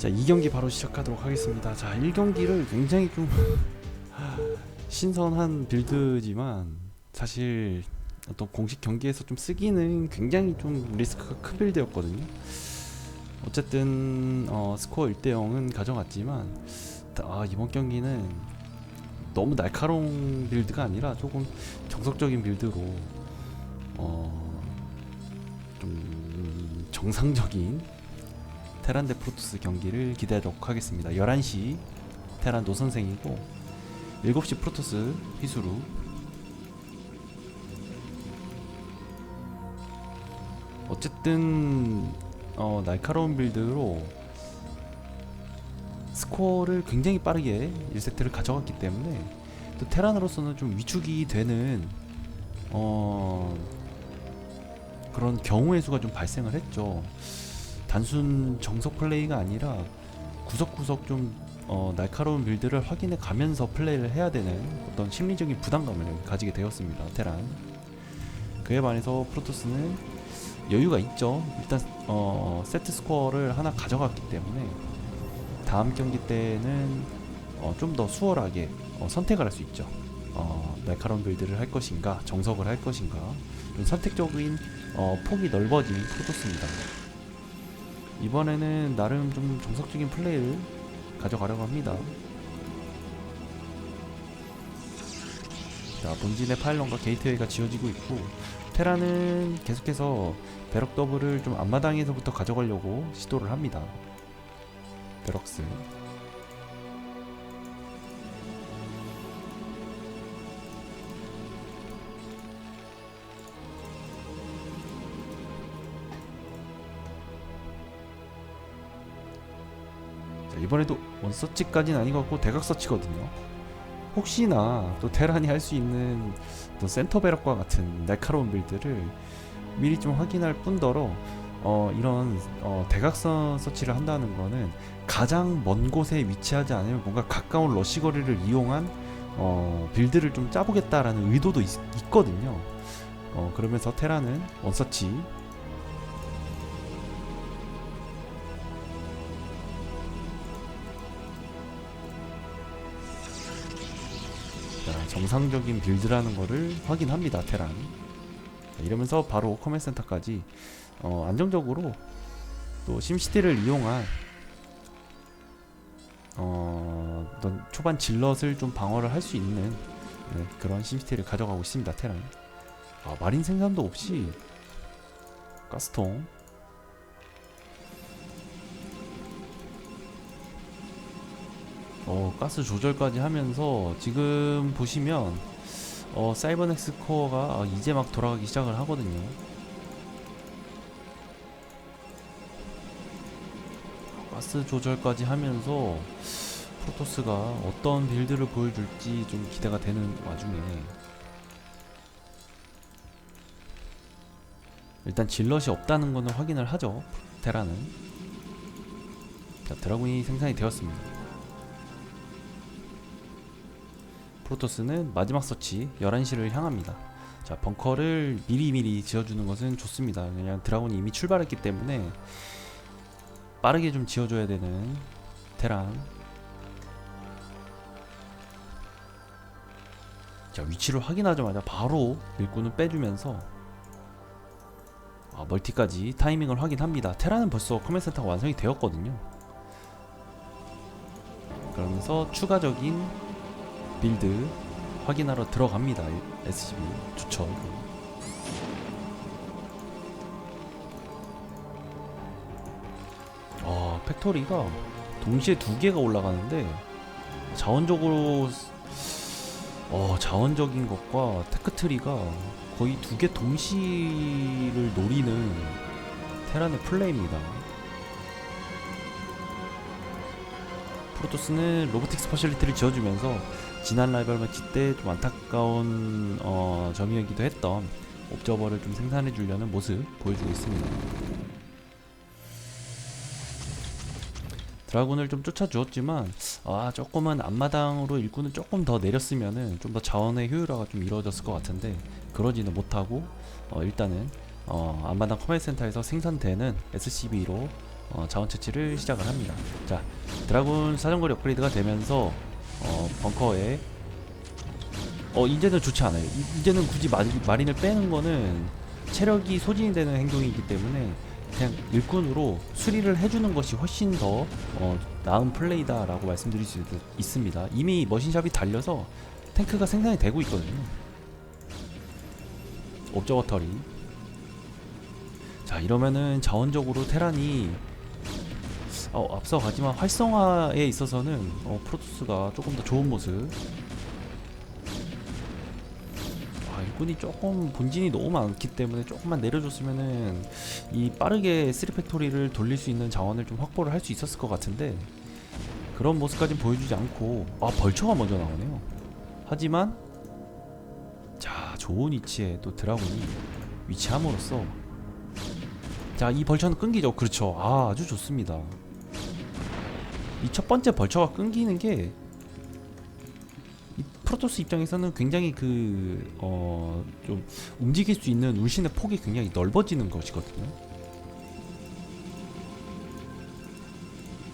자 2경기 바로 시작하도록 하겠습니다. 자 1경기를 굉장히 좀 신선한 빌드지만 사실 어떤 공식 경기에서 좀 쓰기는 굉장히 좀 리스크가 큰 빌드였거든요. 어쨌든 어, 스코어 1대 0은 가져갔지만 아, 이번 경기는 너무 날카로운 빌드가 아니라 조금 정석적인 빌드로 어, 좀 정상적인 테란 대 프로토스 경기를 기대하도록 하겠습니다. 11시 테란 노선생이고 7시 프로토스 희수루 어쨌든 어, 날카로운 빌드로 스코어를 굉장히 빠르게 1세트를 가져갔기 때문에 또 테란으로서는 좀 위축이 되는 어, 그런 경우의 수가 좀 발생을 했죠. 단순 정석 플레이가 아니라 구석구석 좀 어, 날카로운 빌드를 확인해 가면서 플레이를 해야 되는 어떤 심리적인 부담감을 가지게 되었습니다. 테란. 그에 반해서 프로토스는 여유가 있죠. 일단 어, 세트 스코어를 하나 가져갔기 때문에 다음 경기 때는 어, 좀 더 수월하게 어, 선택을 할 수 있죠. 어, 날카로운 빌드를 할 것인가, 정석을 할 것인가, 좀 선택적인 어, 폭이 넓어진 프로토스입니다. 이번에는 나름 좀 정석적인 플레이를 가져가려고 합니다. 자, 본진의 파일런과 게이트웨이가 지어지고 있고 테라는 계속해서 베럭 더블을 좀 앞마당에서부터 가져가려고 시도를 합니다. 베럭스. 이번에도 원서치까지는 아닌 것 같고 대각 서치거든요. 혹시나 또 테란이 할 수 있는 또 센터 베럭과 같은 날카로운 빌드를 미리 좀 확인할 뿐더러 어, 이런 어, 대각선 서치를 한다는 거는 가장 먼 곳에 위치하지 않으면 뭔가 가까운 러시 거리를 이용한 어, 빌드를 좀 짜보겠다라는 의도도 있, 있거든요. 어, 그러면서 테라는 원서치 정상적인 빌드라는 거를 확인합니다. 테란. 자, 이러면서 바로 커맨 센터까지 어, 안정적으로 또 심시티를 이용한 어, 어떤 초반 질럿을 좀 방어를 할 수 있는 네, 그런 심시티를 가져가고 있습니다. 테란. 아, 마린 생산도 없이 가스통 어, 가스 조절까지 하면서 지금 보시면 어, 사이버넥스 코어가 어, 이제 막 돌아가기 시작을 하거든요. 가스 조절까지 하면서 프로토스가 어떤 빌드를 보여줄지 좀 기대가 되는 와중에 일단 질럿이 없다는 거는 확인을 하죠. 테라는 자 드라군이 생산이 되었습니다. 프로토스는 마지막 서치 11시를 향합니다. 자, 벙커를 미리미리 지어주는 것은 좋습니다. 그냥 드라곤이 이미 출발했기 때문에 빠르게 좀 지어줘야 되는 테란. 자, 위치를 확인하자마자 바로 일꾼을 빼주면서 아, 멀티까지 타이밍을 확인합니다. 테란은 벌써 커맨 센터가 완성이 되었거든요. 그러면서 추가적인 빌드 확인하러 들어갑니다. SCB 좋죠. 아 팩토리가 동시에 두 개가 올라가는데 자원적으로 어 자원적인 것과 테크트리가 거의 두 개 동시를 노리는 테란의 플레이입니다. 프로토스는 로보틱스 퍼실리티를 지어주면서 지난 라이벌 매치 때 좀 안타까운 어, 점이기도 했던 옵저버를 좀 생산해 주려는 모습 보여주고 있습니다. 드라군을 좀 쫓아주었지만 아 조금은 앞마당으로 일꾼을 조금 더 내렸으면은 좀 더 자원의 효율화가 좀 이루어졌을 것 같은데 그러지는 못하고 어, 일단은 어, 앞마당 커맨드 센터에서 생산되는 SCB로 어, 자원 채취를 시작을 합니다. 자, 드라군 사정거리 업그레이드가 되면서 어, 벙커에 어 이제는 좋지 않아요. 이, 이제는 굳이 마리, 마린을 빼는 거는 체력이 소진이 되는 행동이기 때문에 그냥 일꾼으로 수리를 해주는 것이 훨씬 더 어, 나은 플레이다 라고 말씀드릴 수 있, 있습니다. 이미 머신샵이 달려서 탱크가 생산이 되고 있거든요. 옵저버터리. 자 이러면은 자원적으로 테란이 어, 앞서가지만 활성화에 있어서는 어, 프로토스가 조금 더 좋은 모습. 아, 일꾼이 조금 본진이 너무 많기 때문에 조금만 내려줬으면은 이 빠르게 3팩토리를 돌릴 수 있는 자원을 좀 확보를 할 수 있었을 것 같은데 그런 모습까지 보여주지 않고 아 벌처가 먼저 나오네요. 하지만 자 좋은 위치에 또 드라군이 위치함으로써 자 이 벌처는 끊기죠. 그렇죠. 아 아주 좋습니다. 이 첫 번째 벌처가 끊기는 게이 프로토스 입장에서는 굉장히 그 어 좀 움직일 수 있는 울신의 폭이 굉장히 넓어지는 것이거든요.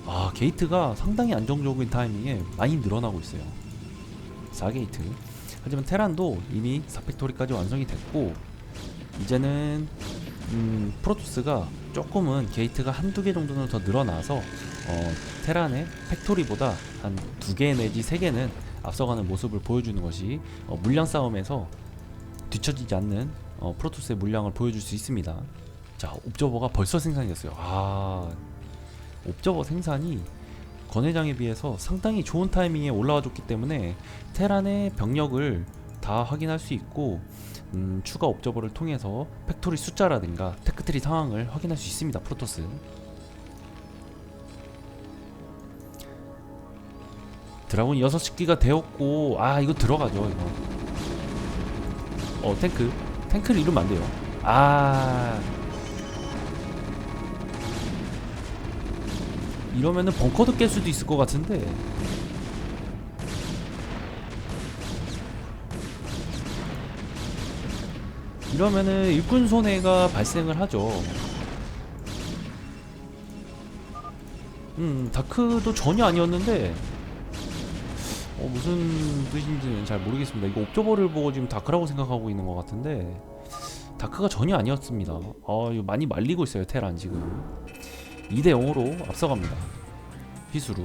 아 게이트가 상당히 안정적인 타이밍에 많이 늘어나고 있어요. 4게이트. 하지만 테란도 이미 4팩토리까지 완성이 됐고 이제는 음, 프로토스가 조금은 게이트가 한두 개 정도는 더 늘어나서 어, 테란의 팩토리보다 한 두 개 내지 세 개는 앞서가는 모습을 보여주는 것이 어, 물량 싸움에서 뒤처지지 않는 어, 프로토스의 물량을 보여줄 수 있습니다. 자, 옵저버가 벌써 생산이 됐어요. 아, 옵저버 생산이 권 회장에 비해서 상당히 좋은 타이밍에 올라와 줬기 때문에 테란의 병력을 다 확인할 수 있고 음, 추가 옵저버를 통해서 팩토리 숫자라든가 테크트리 상황을 확인할 수 있습니다. 프로토스. 드라곤 6기가 되었고 아 이거 들어가죠 이거 어 탱크 탱크를 이루면 안 돼요 아 이러면은 벙커도 깰 수도 있을 것 같은데 이러면은 일꾼 손해가 발생을 하죠 음 다크도 전혀 아니었는데 어, 무슨 뜻인지는 잘 모르겠습니다. 이거 옵저버를 보고 지금 다크라고 생각하고 있는 것 같은데 다크가 전혀 아니었습니다. 아 이거 많이 말리고 있어요 테란 지금 2대 0으로 앞서갑니다. 피수루